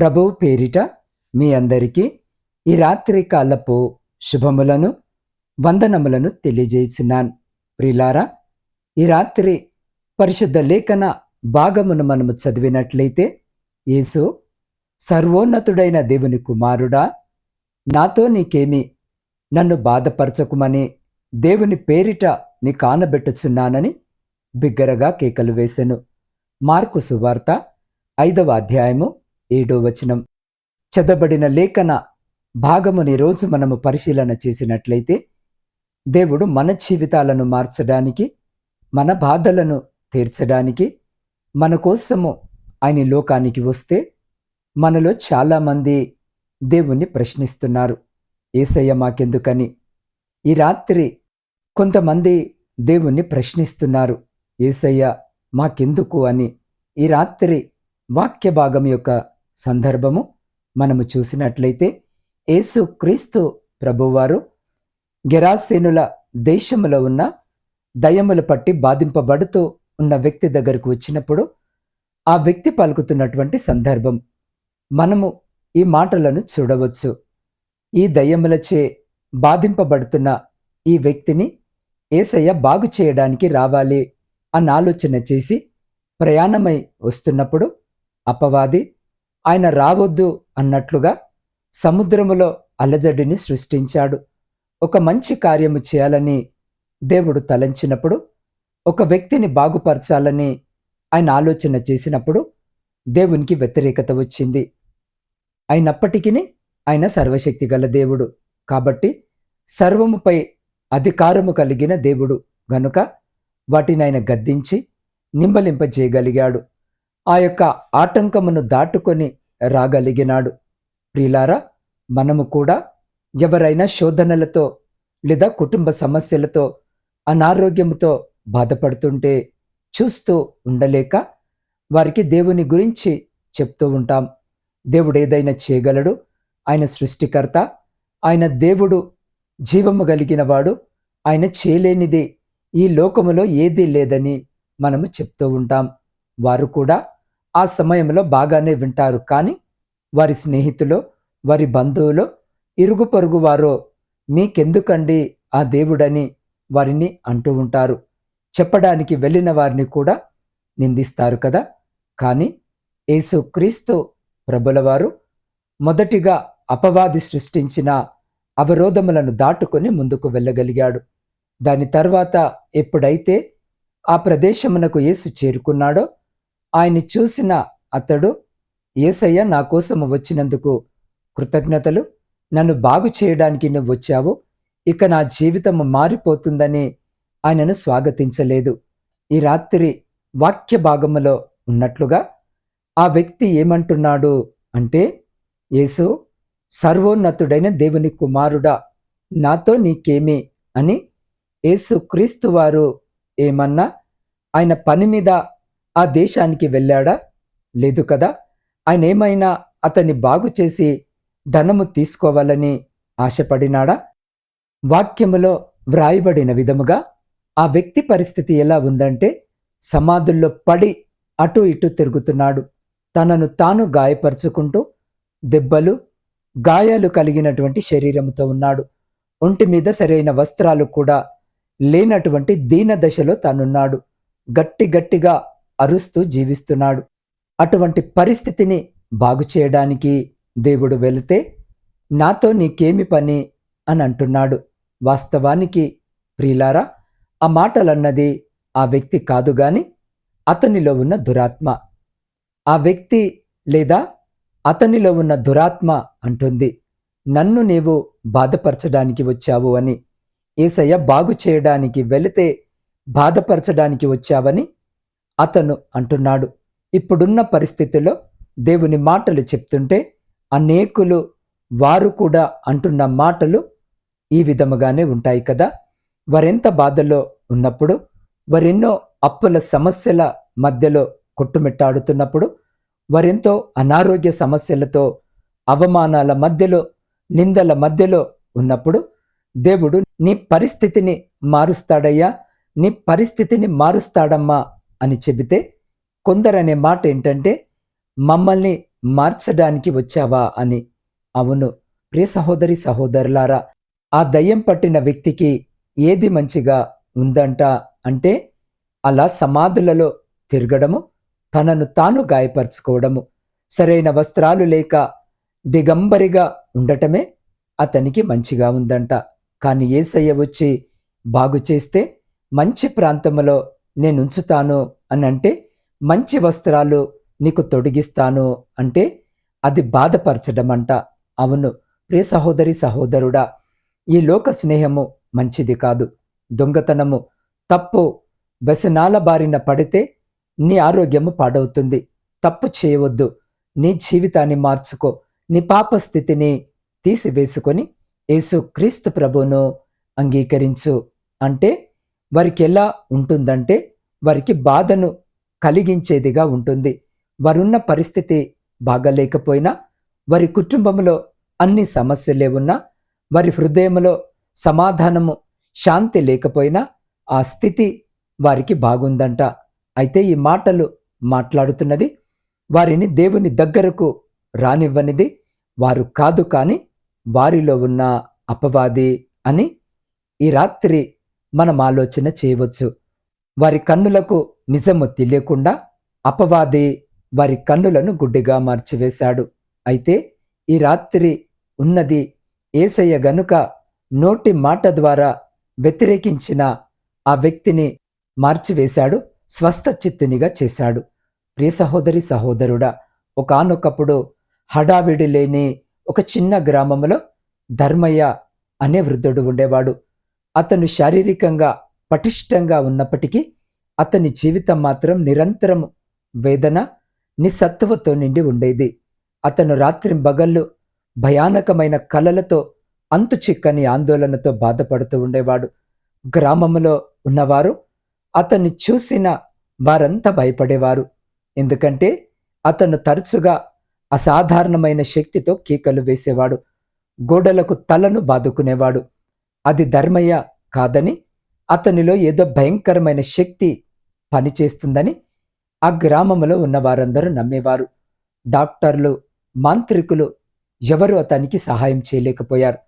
ప్రభువు పేరిట మీ అందరికీ ఈ రాత్రి కాలపు శుభములను వందనములను తెలియజేస్తున్నాను ప్రిలారా ఈ రాత్రి పరిశుద్ధ లేఖన భాగమును మనము చదివినట్లయితే యేసు సర్వోన్నతుడైన దేవుని కుమారుడా నాతో నీకేమి నన్ను బాధపరచకుమని దేవుని పేరిట నీ కానబెట్టుచున్నానని బిగ్గరగా కేకలు వేసెను. మార్కు సువార్త ఐదవ అధ్యాయము ఏడో వచనం. చదబడిన లేఖన భాగముని రోజు మనము పరిశీలన చేసినట్లయితే దేవుడు మన జీవితాలను మార్చడానికి మన బాధలను తీర్చడానికి మన కోసము ఆయన లోకానికి వస్తే మనలో చాలామంది దేవుణ్ణి ప్రశ్నిస్తున్నారు. ఏసయ్య మాకెందుకని? ఈ రాత్రి కొంతమంది దేవుణ్ణి ప్రశ్నిస్తున్నారు. ఏసయ్య మాకెందుకు అని? ఈ రాత్రి వాక్య భాగం యొక్క సందర్భము మనము చూసినట్లయితే యేసు క్రీస్తు ప్రభువారు గెరాసేనుల దేశములో ఉన్న దయములు పట్టి బాధింపబడుతూ ఉన్న వ్యక్తి దగ్గరకు వచ్చినప్పుడు ఆ వ్యక్తి పలుకుతున్నటువంటి సందర్భం మనము ఈ మాటలను చూడవచ్చు. ఈ దయ్యములచే బాధింపబడుతున్న ఈ వ్యక్తిని ఏసయ్య బాగు చేయడానికి రావాలి అన్న ఆలోచన చేసి ప్రయాణమై వస్తున్నప్పుడు అపవాది ఆయన రావద్దు అన్నట్లుగా సముద్రములో అలజడిని సృష్టించాడు. ఒక మంచి కార్యము చేయాలని దేవుడు తలంచినప్పుడు ఒక వ్యక్తిని బాగుపరచాలని ఆయన ఆలోచన చేసినప్పుడు దేవునికి వ్యతిరేకత వచ్చింది. అయినప్పటికీ ఆయన సర్వశక్తి గల దేవుడు. కాబట్టి సర్వముపై అధికారము కలిగిన దేవుడు గనుక వాటిని ఆయన గద్దించి నింబలింపజేయగలిగాడు. ఆ యొక్క ఆటంకమును దాటుకొని రాగలిగినాడు. ప్రిలారా మనము కూడా ఎవరైనా శోధనలతో లేదా కుటుంబ సమస్యలతో అనారోగ్యంతో బాధపడుతుంటే చూస్తూ ఉండలేక వారికి దేవుని గురించి చెప్తూ ఉంటాం. దేవుడు ఏదైనా చేయగలడు? ఆయన సృష్టికర్త ఆయన దేవుడు జీవము కలిగిన వాడు ఆయన చేయలేనిది ఈ లోకములో ఏదీ లేదని మనము చెప్తూ ఉంటాం. వారు కూడా ఆ సమయంలో బాగానే వింటారు. కానీ వారి స్నేహితులు వారి బంధువులు ఇరుగు పొరుగు వారో మీకెందుకండి ఆ దేవుడని వారిని అంటూ ఉంటారు. చెప్పడానికి వెళ్ళిన వారిని కూడా నిందిస్తారు కదా. కానీ యేసు క్రీస్తు ప్రభులవారు మొదటిగా అపవాది సృష్టించిన అవరోధములను దాటుకొని ముందుకు వెళ్ళగలిగాడు. దాని తర్వాత ఎప్పుడైతే ఆ ప్రదేశమునకు యేసు చేరుకున్నాడో ఆయన్ని చూసిన అతడు ఏసయ్య నా కోసము వచ్చినందుకు కృతజ్ఞతలు. నన్ను బాగు చేయడానికి నువ్వు వచ్చావు. ఇక నా జీవితం మారిపోతుందని ఆయనను స్వాగతించలేదు. ఈ రాత్రి వాక్య భాగములో ఉన్నట్లుగా ఆ వ్యక్తి ఏమంటున్నాడు అంటే యేసు సర్వోన్నతుడైన దేవుని కుమారుడా నాతో నీకేమి అని యేసు క్రీస్తు వారు ఏమన్నా ఆయన పని మీద ఆ దేశానికి వెళ్ళాడా? లేదు కదా. ఆయన ఏమైనా అతన్ని బాగు చేసి ధనము తీసుకోవాలని ఆశపడినాడా? వాక్యములో వ్రాయబడిన విధముగా ఆ వ్యక్తి పరిస్థితి ఎలా ఉందంటే సమాధుల్లో పడి అటు ఇటు తిరుగుతున్నాడు. తనను తాను గాయపరుచుకుంటూ దెబ్బలు గాయాలు కలిగినటువంటి శరీరంతో ఉన్నాడు. ఒంటి మీద సరైన వస్త్రాలు కూడా లేనటువంటి దీన దశలో తానున్నాడు. గట్టి గట్టిగా అరుస్తూ జీవిస్తున్నాడు. అటువంటి పరిస్థితిని బాగు చేయడానికి దేవుడు వెళితే నాతో నీకేమి పని అని అంటున్నాడు. వాస్తవానికి ప్రియులారా ఆ మాటలన్నది ఆ వ్యక్తి కాదు గాని అతనిలో ఉన్న దురాత్మ. ఆ వ్యక్తి లేదా అతనిలో ఉన్న దురాత్మ అంటుంది నన్ను నీవు బాధపరచడానికి వచ్చావు అని. ఏసయ్య బాగు చేయడానికి వెళితే బాధపరచడానికి వచ్చావని అతను అంటున్నాడు ఇప్పుడున్న పరిస్థితిలో దేవుని మాటలు చెప్తుంటే అనేకులు వారు కూడా అంటున్న మాటలు ఈ విధముగానే ఉంటాయి కదా. వారెంత బాధలో ఉన్నప్పుడు వారెన్నో అప్పుల సమస్యల మధ్యలో కొట్టుమిట్టాడుతున్నప్పుడు వారెంతో అనారోగ్య సమస్యలతో అవమానాల మధ్యలో నిందల మధ్యలో ఉన్నప్పుడు దేవుడు నీ పరిస్థితిని మారుస్తాడయ్యా నీ పరిస్థితిని మారుస్తాడమ్మా అని చెబితే కొందరనే మాట ఏంటంటే మమ్మల్ని మార్చడానికి వచ్చావా? అని. అవును ప్రియ సహోదరి సహోదరులారా ఆ దయ్యం పట్టిన వ్యక్తికి ఏది మంచిగా ఉందంట అంటే అలా సమాధులలో తిరగడము తనను తాను గాయపరచుకోవడము. సరైన వస్త్రాలు లేక దిగంబరిగా ఉండటమే అతనికి మంచిగా ఉందంట. కానీ ఏసయ్య వచ్చి బాగు చేస్తే మంచి ప్రాంతంలో నేను ఉంచుతాను అని అంటే మంచి వస్త్రాలు నీకు తొడిగిస్తాను అంటే అది బాధపరచడం అంట అవును ప్రియ సహోదరి సహోదరుడా ఈ లోక స్నేహము మంచిది కాదు. దొంగతనము తప్పు వ్యసనాల బారిన పడితే నీ ఆరోగ్యము పాడవుతుంది. తప్పు చేయవద్దు నీ జీవితాన్ని మార్చుకో నీ పాప స్థితిని తీసివేసుకొని యేసు క్రీస్తు ప్రభును అంగీకరించు. అంటే వారికి ఎలా ఉంటుందంటే వారికి బాధను కలిగించేదిగా ఉంటుంది. వారున్న పరిస్థితి బాగలేకపోయినా వారి కుటుంబంలో అన్ని సమస్యలే ఉన్నా వారి హృదయంలో సమాధానము శాంతి లేకపోయినా ఆ స్థితి వారికి బాగుందంట. అయితే ఈ మాటలు మాట్లాడుతున్నది వారిని దేవుని దగ్గరకు రానివ్వనిది. వారు కాదు కానీ వారిలో ఉన్న అపవాది అని ఈ రాత్రి మనం ఆలోచన చేయవచ్చు. వారి కన్నులకు నిజము తెలియకుండా అపవాది వారి కన్నులను గుడ్డిగా మార్చివేశాడు. అయితే ఈ రాత్రి ఉన్నది ఏసయ్య గనుక నోటి మాట ద్వారా వ్యతిరేకించిన ఆ వ్యక్తిని మార్చివేశాడు స్వస్థ చిత్తునిగా చేశాడు. ప్రియ సహోదరి సహోదరుడా ఒకనొకప్పుడు హడావిడి లేని ఒక చిన్న గ్రామంలో ధర్మయ్య అనే వృద్ధుడు ఉండేవాడు. అతను శారీరకంగా పటిష్టంగా ఉన్నప్పటికీ అతని జీవితం మాత్రం నిరంతరం వేదన నిస్సత్తువతో నిండి ఉండేది. అతను రాత్రి బగళ్ళు భయానకమైన కలలతో అంతు చిక్కని ఆందోళనతో బాధపడుతూ ఉండేవాడు. గ్రామంలో ఉన్నవారు అతన్ని చూసిన వారంతా భయపడేవారు. ఎందుకంటే అతను తరచుగా అసాధారణమైన శక్తితో కీకలు వేసేవాడు. గోడలకు తలను బాదుకునేవాడు. అది ధర్మయ్య కాదని అతనిలో ఏదో భయంకరమైన శక్తి పనిచేస్తుందని ఆ గ్రామంలో ఉన్న వారందరూ నమ్మేవారు. డాక్టర్లు మాంత్రికులు ఎవరు అతనికి సహాయం చేయలేకపోయారు.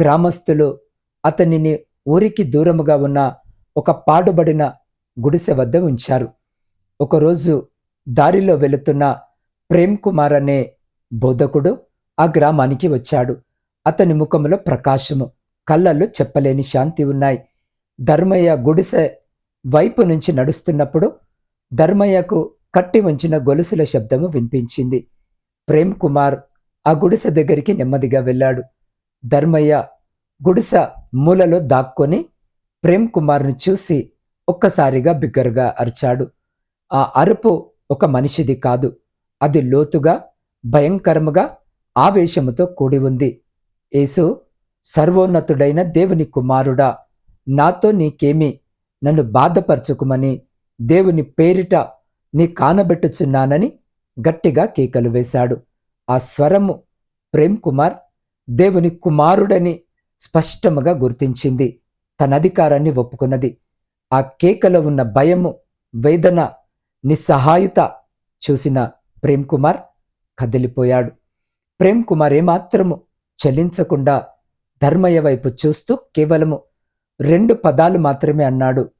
గ్రామస్తులు అతనిని ఊరికి దూరముగా ఉన్న ఒక పాడుబడిన గుడిసె వద్ద ఉంచారు. ఒకరోజు దారిలో వెళుతున్న ప్రేమ్ కుమార్ అనే బోధకుడు ఆ గ్రామానికి వచ్చాడు. అతని ముఖంలో ప్రకాశము. కళ్ళల్లో చెప్పలేని శాంతి ఉన్నాయి. ధర్మయ్య గుడిసె వైపు నుంచి నడుస్తున్నప్పుడు ధర్మయ్యకు కట్టి ఉంచిన గొలుసుల శబ్దము వినిపించింది. ప్రేమ్ కుమార్ ఆ గుడిసె దగ్గరికి నెమ్మదిగా వెళ్ళాడు. ధర్మయ్య గుడిస మూలలో దాక్కొని ప్రేమ్ కుమార్ను చూసి ఒక్కసారిగా బిగ్గరగా అరిచాడు. ఆ అరుపు ఒక మనిషిది కాదు. అది లోతుగా భయంకరముగా ఆవేశముతో కూడి ఉంది. యేసు సర్వోన్నతుడైన దేవుని కుమారుడా నాతో నీకేమి నన్ను బాధపరచుకుమని దేవుని పేరిట నీ కానబెట్టుచున్నానని గట్టిగా కేకలు వేశాడు. ఆ స్వరము ప్రేమ్ కుమార్ దేవుని కుమారుడని స్పష్టముగా గుర్తించింది. తన అధికారాన్ని ఒప్పుకున్నది. ఆ కేకలో ఉన్న భయము వేదన నిస్సహాయుత చూసిన ప్రేమ్ కుమార్ కదిలిపోయాడు. ప్రేమ్ కుమార్ ఏమాత్రము చలించకుండా ధర్మయ్య వైపు చూస్తూ కేవలము రెండు పదాలు మాత్రమే అన్నాడు.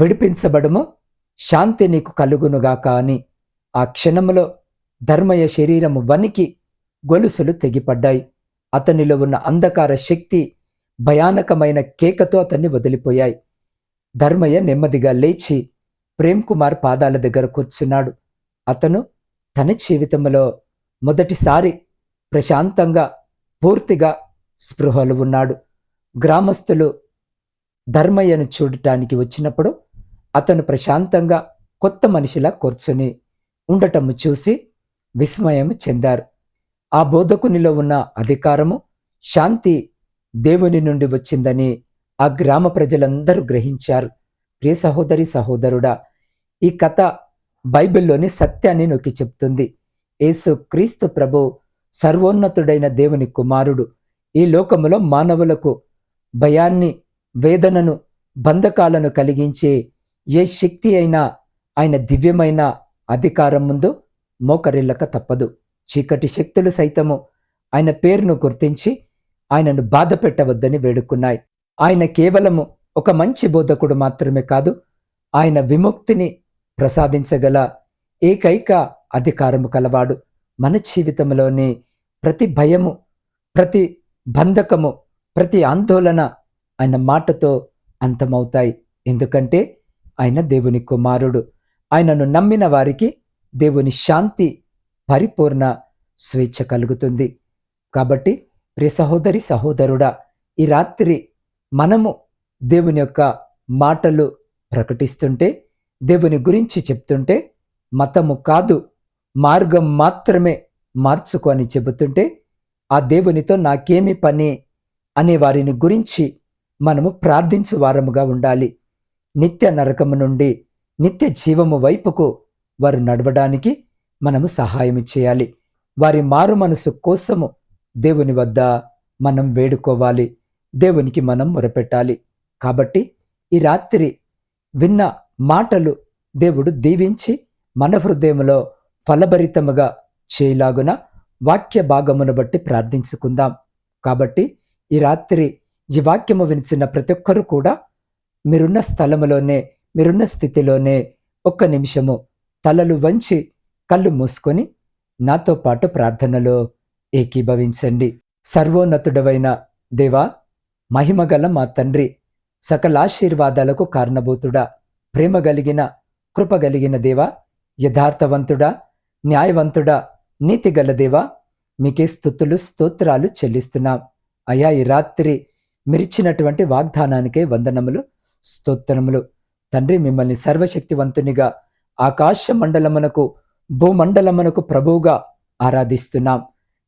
విడిపించబడము శాంతి నీకు కలుగునుగాక అని. ఆ క్షణములో ధర్మయ్య శరీరము వనికి గొలుసులు తెగిపడ్డాయి. అతనిలో ఉన్న అంధకార శక్తి భయానకమైన కేకతో అతన్ని వదిలిపోయాయి. ధర్మయ్య నెమ్మదిగా లేచి ప్రేమ్ కుమార్ పాదాల దగ్గర కూర్చున్నాడు. అతను తన జీవితంలో మొదటిసారి ప్రశాంతంగా పూర్తిగా స్పృహలు ఉన్నాడు. గ్రామస్తులు ధర్మయ్యను చూడటానికి వచ్చినప్పుడు అతను ప్రశాంతంగా కొత్త మనిషిలా కూర్చొని ఉండటము చూసి విస్మయం చెందారు. ఆ బోధకునిలో ఉన్న అధికారము శాంతి దేవుని నుండి వచ్చిందని ఆ గ్రామ ప్రజలందరూ గ్రహించారు. ప్రియ సహోదరి సహోదరుడా ఈ కథ బైబిల్లోని సత్యాన్ని నొక్కి చెప్తుంది. యేసు క్రీస్తు ప్రభు సర్వోన్నతుడైన దేవుని కుమారుడు. ఈ లోకములో మానవులకు భయాన్ని వేదనను బంధకాలను కలిగించే ఏ శక్తి అయినా ఆయన దివ్యమైన అధికారం ముందు మోకరిల్లక తప్పదు. చీకటి శక్తులు సైతము ఆయన పేరును గుర్తించి ఆయనను బాధ పెట్టవద్దని వేడుకున్నాయి. ఆయన కేవలము ఒక మంచి బోధకుడు మాత్రమే కాదు ఆయన విముక్తిని ప్రసాదించగల ఏకైక అధికారము కలవాడు. మన జీవితంలోని ప్రతి భయము ప్రతి బంధకము ప్రతి ఆందోళన ఆయన మాటతో అంతమవుతాయి. ఎందుకంటే ఆయన దేవుని కుమారుడు. ఆయనను నమ్మిన వారికి దేవుని శాంతి పరిపూర్ణ స్వేచ్ఛ కలుగుతుంది. కాబట్టి ప్రియ సహోదరి సహోదరుడా ఈ రాత్రి మనము దేవుని యొక్క మాటలు ప్రకటిస్తుంటే దేవుని గురించి చెప్తుంటే మతము కాదు మార్గం మాత్రమే మార్చుకొని చెబుతుంటే ఆ దేవునితో నాకేమి పని అనే వారిని గురించి మనము ప్రార్థించు వారముగా ఉండాలి. నిత్య నరకము నుండి నిత్య జీవము వైపుకు వారు నడవడానికి మనము సహాయం చేయాలి. వారి మారు మనసు కోసము దేవుని వద్ద మనం వేడుకోవాలి. దేవునికి మనం మొరపెట్టాలి. కాబట్టి ఈ రాత్రి విన్న మాటలు దేవుడు దీవించి మన హృదయములో ఫలభరితముగా చేయలాగున వాక్య భాగమును బట్టి ప్రార్థించుకుందాం. కాబట్టి ఈ రాత్రి ఈ వాక్యము వినిచిన ప్రతి ఒక్కరూ కూడా మీరున్న స్థలములోనే మీరున్న స్థితిలోనే ఒక్క నిమిషము తలలు వంచి కళ్ళు మూసుకొని నాతో పాటు ప్రార్థనలో ఏకీభవించండి. సర్వోన్నతుడవైన దేవా మహిమగల మా తండ్రి సకల ఆశీర్వాదాలకు కారణభూతుడా ప్రేమ కలిగిన కృప కలిగిన దేవా యథార్థవంతుడా న్యాయవంతుడా నీతి గలదేవా మీకే స్థుతులు స్తోత్రాలు చెల్లిస్తున్నాం. అయా ఈ రాత్రి మిరిచినటువంటి వాగ్దానానికే వందనములు స్తోత్రములు. తండ్రి మిమ్మల్ని సర్వశక్తివంతునిగా ఆకాశ మండలమునకు భూమండలమునకు ప్రభువుగా ఆరాధిస్తున్నాం.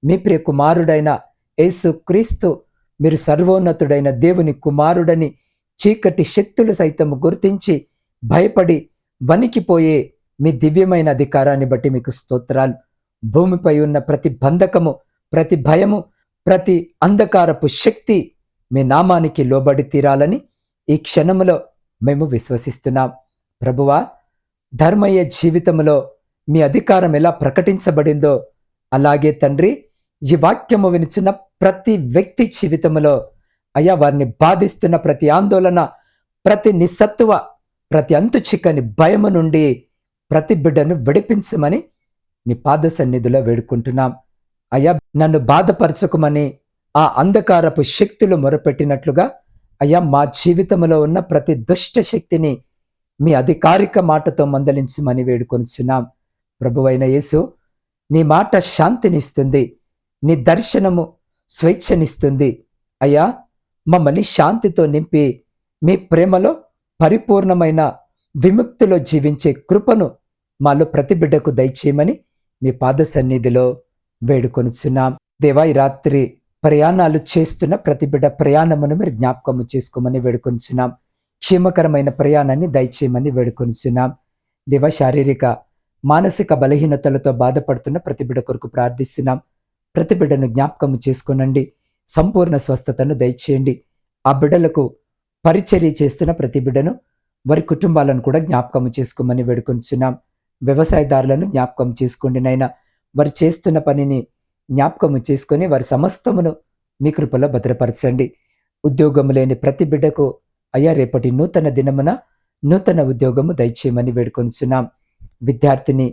మీ ప్రియ కుమారుడైన యేసు క్రీస్తు మీరు సర్వోన్నతుడైన దేవుని కుమారుడని చీకటి శక్తులు సైతం గుర్తించి భయపడి వణికిపోయే మీ దివ్యమైన అధికారాన్ని బట్టి మీకు స్తోత్రాలు. భూమిపై ఉన్న ప్రతి బంధకము ప్రతి భయము ప్రతి అంధకారపు శక్తి మీ నామానికి లోబడి తీరాలని ఈ క్షణములో మేము విశ్వసిస్తున్నాం. ప్రభువా ధర్మయ్య జీవితంలో మీ అధికారం ఎలా ప్రకటించబడిందో అలాగే తండ్రి ఈ వాక్యము వినిచిన ప్రతి వ్యక్తి జీవితంలో అయ్యా వారిని బాధిస్తున్న ప్రతి ఆందోళన ప్రతి నిస్సత్వ ప్రతి అంతు చిక్కని భయము నుండి ప్రతి బిడ్డను విడిపించమని నీ పాద సన్నిధిలో వేడుకుంటున్నాం. అయ్యా నన్ను బాధపరచకుమని ఆ అంధకారపు శక్తులు మొరపెట్టినట్లుగా అయ్యా మా జీవితంలో ఉన్న ప్రతి దుష్ట శక్తిని మీ అధికారిక మాటతో మందలించమని వేడుకొనిచున్నాం. ప్రభువైన యేసు నీ మాట శాంతినిస్తుంది నీ దర్శనము స్వేచ్ఛనిస్తుంది. అయ్యా మమ్మల్ని శాంతితో నింపి మీ ప్రేమలో పరిపూర్ణమైన విముక్తిలో జీవించే కృపను మాలో ప్రతి బిడ్డకు దయచేయమని మీ పాద సన్నిధిలో వేడుకొనుచున్నాం. దేవా ఈ రాత్రి ప్రయాణాలు చేస్తున్న ప్రతి బిడ్డ ప్రయాణమును మీరు జ్ఞాపకము చేసుకోమని వేడుకొంచున్నాం క్షేమకరమైన ప్రయాణాన్ని దయచేయమని వేడుకొంచున్నాం దివ శారీరక మానసిక బలహీనతలతో బాధపడుతున్న ప్రతి బిడ్డ కొరకు ప్రార్థిస్తున్నాం. ప్రతి బిడ్డను జ్ఞాపకము చేసుకునండి. సంపూర్ణ స్వస్థతను దయచేయండి. ఆ బిడ్డలకు పరిచర్య చేస్తున్న ప్రతి బిడ్డను వారి కుటుంబాలను కూడా జ్ఞాపకము చేసుకోమని వేడుకొంచున్నాం వ్యవసాయదారులను జ్ఞాపకం చేసుకోండి నైనా వారు చేస్తున్న పనిని జ్ఞాపకము చేసుకొని వారి సమస్తమును మీ కృపలో భద్రపరచండి. ఉద్యోగము లేని ప్రతి బిడ్డకు అయ్యా రేపటి నూతన దినమున నూతన ఉద్యోగము దయచేయమని వేడుకొనిచున్నాం. విద్యార్థిని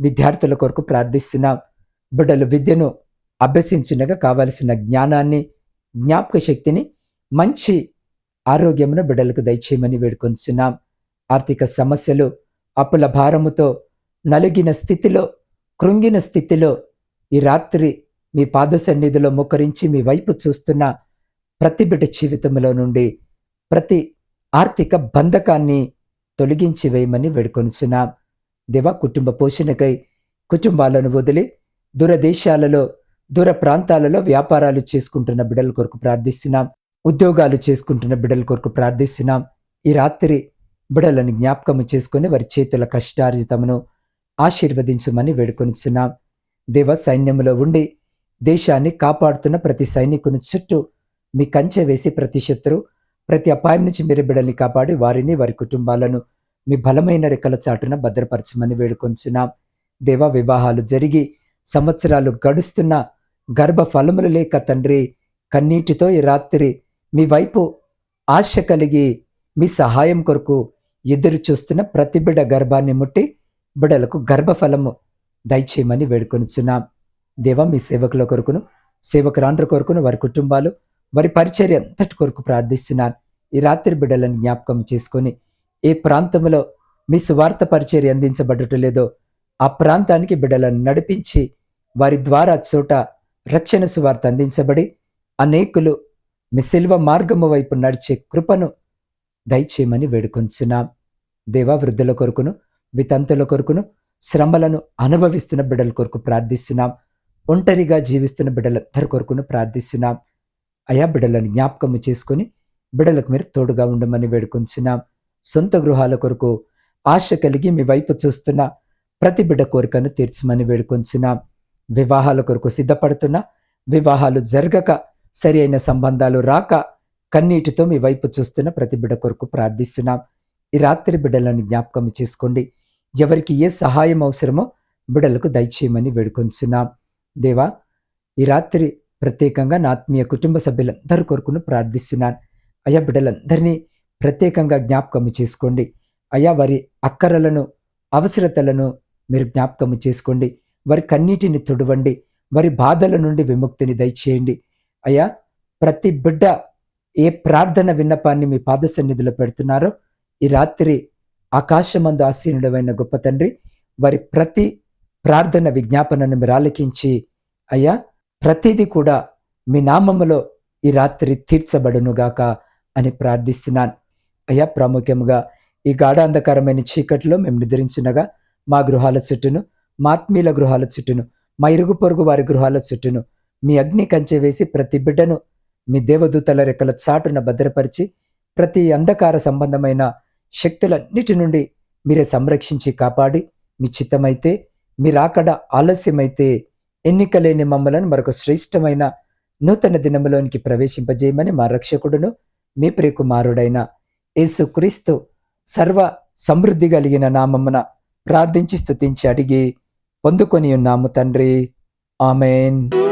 విద్యార్థుల కొరకు ప్రార్థిస్తున్నాం. బిడ్డలు విద్యను అభ్యసించినగా కావలసిన జ్ఞానాన్ని జ్ఞాపక శక్తిని మంచి ఆరోగ్యమును బిడ్డలకు దయచేయమని వేడుకొంచున్నాం ఆర్థిక సమస్యలు అప్పుల భారముతో నలిగిన స్థితిలో కృంగిన స్థితిలో ఈ రాత్రి మీ పాద సన్నిధిలో ముఖరించి మీ వైపు చూస్తున్న ప్రతి బిడ్డ జీవితంలో నుండి ప్రతి ఆర్థిక బంధకాన్ని తొలగించి వేయమని వేడుకొనిచున్నాం. దేవ కుటుంబ పోషణకై కుటుంబాలను వదిలి దూరదేశాలలో దూర ప్రాంతాలలో వ్యాపారాలు చేసుకుంటున్న బిడ్డల కొరకు ప్రార్థిస్తున్నాం. ఉద్యోగాలు చేసుకుంటున్న బిడ్డల కొరకు ప్రార్థిస్తున్నాం. ఈ రాత్రి బిడలను జ్ఞాపకము చేసుకుని వారి చేతుల కష్టార్జితమును ఆశీర్వదించమని వేడుకొనిచున్నాం. దేవ సైన్యములో ఉండి దేశాన్ని కాపాడుతున్న ప్రతి సైనికుని చుట్టూ మీ కంచె వేసి ప్రతి శత్రు ప్రతి అపాయం నుంచి మీరు బిడ్డల్ని కాపాడి వారిని వారి కుటుంబాలను మీ బలమైన రెక్కల చాటున భద్రపరచమని వేడుకొంచున్నాం దేవ వివాహాలు జరిగి సంవత్సరాలు గడుస్తున్న గర్భ ఫలములు లేక తండ్రి కన్నీటితో ఈ రాత్రి మీ వైపు ఆశ కలిగి మీ సహాయం కొరకు ఎదురు చూస్తున్న ప్రతి బిడ్డ గర్భాన్ని ముట్టి బిడలకు గర్భఫలము దయచేయమని వేడుకొనిచున్నాం. దేవ మీ సేవకుల కొరకును సేవకురాండ్ర కొరకును వారి కుటుంబాలు వారి పరిచర్య అంతటి కొరకు ప్రార్థిస్తున్నాను ఈ రాత్రి బిడ్డలను జ్ఞాపకం చేసుకొని ఏ ప్రాంతంలో మీ సువార్త పరిచర్య అందించబడటం లేదో ఆ ప్రాంతానికి బిడ్డలను నడిపించి వారి ద్వారా చోట రక్షణ సువార్త అందించబడి అనేకులు మీ శిల్వ మార్గము వైపు నడిచే కృపను దయచేయమని వేడుకొంచున్నాం. దేవా వృద్ధుల కొరకును వితంతుల కొరకును శ్రమలను అనుభవిస్తున్న బిడ్డల కొరకు ప్రార్థిస్తున్నాం. ఒంటరిగా జీవిస్తున్న బిడ్డలందరి కొరకును ప్రార్థిస్తున్నాం. అయా బిడ్డలను జ్ఞాపకము చేసుకొని బిడ్డలకు మీరు తోడుగా ఉండమని వేడుకొంచున్నాం. సొంత గృహాల కొరకు ఆశ కలిగి మీ వైపు చూస్తున్న ప్రతి బిడ్డ కోరికను తీర్చమని వేడుకొంచున్నాం. వివాహాల కొరకు సిద్ధపడుతున్న వివాహాలు జరగక సరి అయిన సంబంధాలు రాక కన్నీటితో మీ వైపు చూస్తున్న ప్రతి బిడ్డ కొరకు ప్రార్థిస్తున్నాం. ఈ రాత్రి బిడ్డలను జ్ఞాపకం చేసుకోండి. ఎవరికి ఏ సహాయం అవసరమో బిడలకు దయచేయమని వేడుకొంచున్నాం. దేవా ఈ రాత్రి ప్రత్యేకంగా నా ఆత్మీయ కుటుంబ సభ్యులందరి కొరకును ప్రార్థిస్తున్నాను. అయ్యా బిడ్డలందరినీ ప్రత్యేకంగా జ్ఞాపకము చేసుకోండి. అయ్యా వారి అక్కరలను అవసరతలను మీరు జ్ఞాపకము చేసుకోండి. వారి కన్నీటిని తుడవండి. వారి బాధల నుండి విముక్తిని దయచేయండి. అయ్యా ప్రతి బిడ్డ ఏ ప్రార్థన విన్నపాన్ని మీ పాద సన్నిధిలో పెడుతున్నారో ఈ రాత్రి ఆకాశమందు ఆసీనుడమైన గొప్ప తండ్రి వారి ప్రతి ప్రార్థన విజ్ఞాపనను మీరు ఆలకించి అయ్యా ప్రతిదీ కూడా మీ నామములో ఈ రాత్రి తీర్చబడునుగాక అని ప్రార్థిస్తున్నాను. అయ్యా ప్రాముఖ్యంగా ఈ గాఢాంధకరమైన చీకటిలో మేము నిద్రించినగా మా గృహాల చుట్టూను మా ఆత్మీయుల గృహాల చుట్టూను మా ఇరుగు పొరుగు వారి గృహాల చుట్టూను మీ అగ్ని కంచె వేసి ప్రతి బిడ్డను మీ దేవదూతల రెక్కల చాటున భద్రపరిచి ప్రతి అంధకార సంబంధమైన శక్తులన్నిటి నుండి మీరే సంరక్షించి కాపాడి మీ చిత్తమైతే మీరాకడ ఆలస్యమైతే ఎన్నికలేని మమ్మలను మరొక శ్రేష్టమైన నూతన దినములోనికి ప్రవేశింపజేయమని మా రక్షకుడును మీ ప్రియకుమారుడైన యేసుక్రీస్తు సర్వ సమృద్ధి కలిగిన నామమున ప్రార్థించి స్థుతించి అడిగి పొందుకొని ఉన్నాము తండ్రి. ఆమెన్.